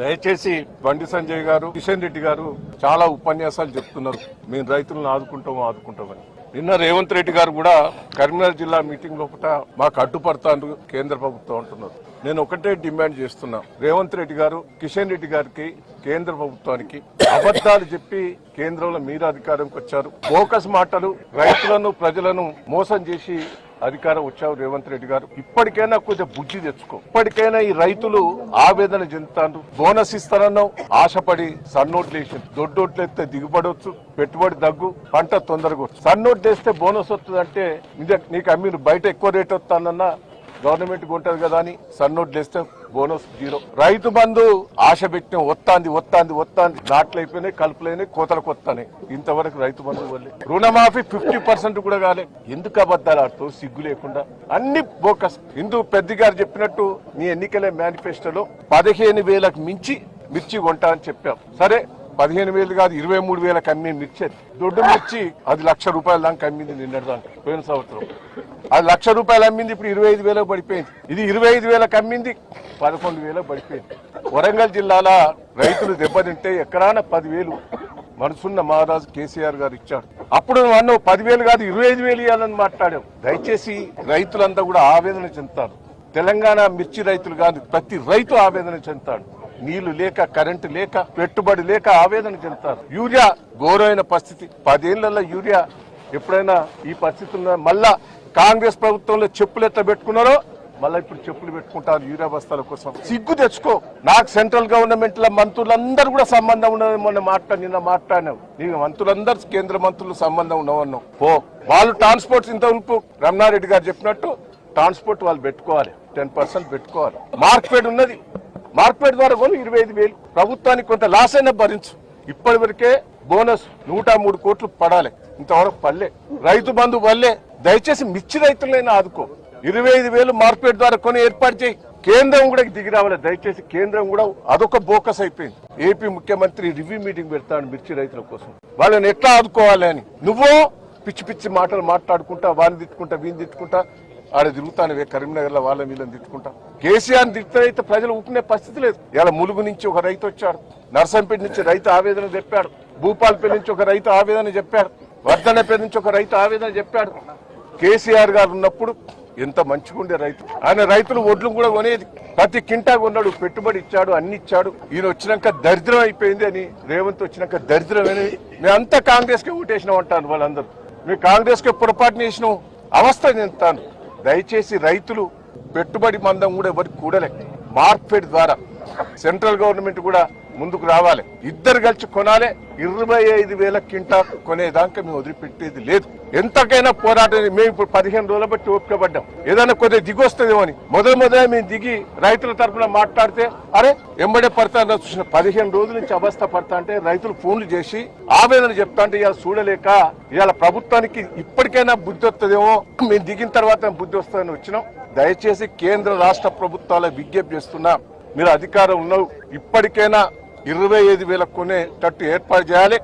దయచేసి బండి సంజయ్ గారు కిషన్ రెడ్డి గారు చాలా ఉపన్యాసాలు చెప్తున్నారు. మేము రైతులను ఆదుకుంటాం ఆదుకుంటామని. నిన్న రేవంత్ రెడ్డి గారు కూడా కరీంనగర్ జిల్లా మీటింగ్ లోపల మాకు అడ్డుపడతాను కేంద్ర ప్రభుత్వం అంటున్నారు. నేను ఒకటే డిమాండ్ చేస్తున్నా. రేవంత్ రెడ్డి గారు కిషన్ రెడ్డి గారికి కేంద్ర ప్రభుత్వానికి అబద్దాలు చెప్పి కేంద్రంలో మీరు అధికారంకి వచ్చారు. బోకస్ మాటలు రైతులను ప్రజలను మోసం చేసి అధికారం వచ్చావు రేవంత్ రెడ్డి గారు ఇప్పటికైనా కొంచెం బుద్ధి తెచ్చుకో. ఇప్పటికైనా ఈ రైతులు ఆవేదన చెందుతారు బోనస్ ఇస్తారన్నావు ఆశపడి సన్నోట్లు వేసి దొడ్డోట్లు ఎత్తే దిగుబడవచ్చు పెట్టుబడి దగ్గు పంట తొందరగా సన్నోట్లు వేస్తే బోనస్ వస్తుంది అంటే నీకు అమ్మిన బయట ఎక్కువ రేట్ వస్తానన్నా గవర్నమెంట్ కొంటది కదా అని సన్నోట్లు వేస్తే బోనస్ జీరో. రైతు బంధు ఆశ పెట్టిన వత్తాంది వత్తాంది వత్తాంది. నాట్లు అయిపోయినాయి కలుపులైనాయి కోతలకు వస్తాయి ఇంతవరకు రైతు బంధు వల్లే రుణమాఫీ ఫిఫ్టీ పర్సెంట్ కూడా కాలే. ఎందుకు అబద్దాలు ఆడుతూ సిగ్గు లేకుండా. అన్ని బోకస్. హిందూ పెద్ద గారు చెప్పినట్టు నీ ఎన్నికలే మేనిఫెస్టోలో పదిహేను వేలకు మించి మిర్చి కొంటా అని చెప్పాం. సరే పదిహేను వేలు కాదు ఇరవై మూడు వేలకు అమ్మే మిర్చి దొడ్డు మిర్చి అది లక్ష రూపాయల దాకా అమ్మింది నిన్నటి దాకా పోయిన సంవత్సరం. అది లక్ష రూపాయలు అమ్మింది ఇప్పుడు ఇరవై ఐదు వేలకు పడిపోయింది. ఇది ఇరవై ఐదు వేలకు అమ్మింది పదకొండు వేలకు పడిపోయింది. వరంగల్ జిల్లాల రైతులు దెబ్బతింటే ఎకరాన పదివేలు మనసున్న మహారాజు కేసీఆర్ గారు ఇచ్చాడు. అప్పుడు అన్న అన్నావు పదివేలు కాదు ఇరవై ఐదు వేలు ఇవ్వాలని మాట్లాడావు. దయచేసి రైతులంతా కూడా ఆవేదన చెందుతారు. తెలంగాణ మిర్చి రైతులు కాదు ప్రతి రైతు ఆవేదన చెందుతాడు. నీళ్ళు లేక కరెంటు లేక పెట్టుబడి లేక ఆవేదన చెందుతారు. యూరియా ఘోరమైన పరిస్థితి. పదేళ్ళలో యూరియా ఎప్పుడైనా ఈ పరిస్థితుల్లో మళ్ళా కాంగ్రెస్ ప్రభుత్వంలో చెప్పులు ఎట్లా పెట్టుకున్నారో మళ్ళీ ఇప్పుడు చెప్పులు పెట్టుకుంటారు యూరియా బస్తాల కోసం. సిగ్గు తెచ్చుకో. నాకు సెంట్రల్ గవర్నమెంట్లో మంత్రులందరూ కూడా సంబంధం ఉన్నది మొన్న మాట్లాడి నిన్న మాట్లాడినావు. నీకు మంత్రులందరూ కేంద్ర మంత్రులు సంబంధం ఉన్నవన్నావు పో. వాళ్ళు ట్రాన్స్పోర్ట్ ఇంతవరకు రమణారెడ్డి గారు చెప్పినట్టు ట్రాన్స్పోర్ట్ వాళ్ళు పెట్టుకోవాలి. టెన్ పర్సెంట్ పెట్టుకోవాలి. మార్కెట్ ఉన్నది. మార్కెట్ ద్వారా కొను ఇరవై ఐదు వేలు. ప్రభుత్వానికి కొంత లాస్ అయినా భరించు. ఇప్పటి వరకే బోనస్ నూట మూడు కోట్లు పడాలి. ఇంతవరకు పల్లె రైతు బంధు వల్లే. దయచేసి మిర్చి రైతులైనా ఆదుకో. ఇరవై ఐదు వేలు మార్కెట్ ద్వారా కొని ఏర్పాటు చేయి. కేంద్రం కూడా దిగి రావాలి. దయచేసి కేంద్రం కూడా అదొక బోకస్ అయిపోయింది. ఏపీ ముఖ్యమంత్రి రివ్యూ మీటింగ్ పెడతాడు మిర్చి రైతుల కోసం. వాళ్ళని ఎట్లా ఆదుకోవాలి అని. నువ్వు పిచ్చి పిచ్చి మాటలు మాట్లాడుకుంటా వాళ్ళని తిట్టుకుంటా వీని తిట్టుకుంటా ఆడ తిరుగుతాను కరీంనగర్లో వాళ్ళ వీళ్ళని తిట్టుకుంటా. కేసీఆర్ తిట్టినైతే ప్రజలు ఊపుకునే పరిస్థితి లేదు. ఇలా ములుగు నుంచి ఒక రైతు వచ్చాడు. నర్సంపేట నుంచి రైతు ఆవేదన చెప్పాడు. భూపాల్పల్లి నుంచి ఒక రైతు ఆవేదన చెప్పాడు. వర్ధనపేట నుంచి ఒక రైతు ఆవేదన చెప్పాడు. కేసీఆర్ గారు ఉన్నప్పుడు ఎంత మంచిగుండే రైతు. ఆయన రైతులు ఒడ్లు కూడా కొనేది. ప్రతి కింటా కొన్నాడు. పెట్టుబడి ఇచ్చాడు అన్ని ఇచ్చాడు. ఈయన వచ్చినాక దరిద్రం అయిపోయింది అని రేవంత్ వచ్చినాక దరిద్రం మేమంతా కాంగ్రెస్కి ఓటేసినాం అంటాను వాళ్ళందరూ. మేము కాంగ్రెస్కి పొరపాటు చేసినాం. అవస్థ చెందుతాను దయచేసి రైతులు పెట్టుబడి మందం కూడా ఎవరికి కూడలే. మార్కెట్ ద్వారా. సెంట్రల్ గవర్నమెంట్ కూడా ముందుకు రావాలి. ఇద్దరు కలిసి కొనాలి. ఇరవై ఐదు వేల కింటా కొనేదాకా మేము వదిలిపెట్టేది లేదు. ఎంతకైనా పోరాటం మేము ఇప్పుడు పదిహేను రోజుల బట్టి ఓపిక ఏదైనా కొద్దిగా దిగి వస్తుందేమో అని. మొదలు మొదలే మేము దిగి రైతుల తరఫున మాట్లాడితే అరే ఎంబడే పడతా చూసిన పదిహేను రోజుల నుంచి అవస్థ పడతా అంటే రైతులు ఫోన్లు చేసి ఆవేదన చెప్తా అంటే ఇలా చూడలేక ఇవాళ ప్రభుత్వానికి ఇప్పటికైనా బుద్ధి వస్తుందేమో. మేము దిగిన తర్వాత బుద్ధి వస్తుందని వచ్చినాం. దయచేసి కేంద్ర రాష్ట్ర ప్రభుత్వాల విజ్ఞప్తి చేస్తున్నా. మీరు అధికారం ఉన్నావు. ఇప్పటికైనా ఇరవై ఐదు వేలకు కొనేటట్టు ఏర్పాటు చేయాలి.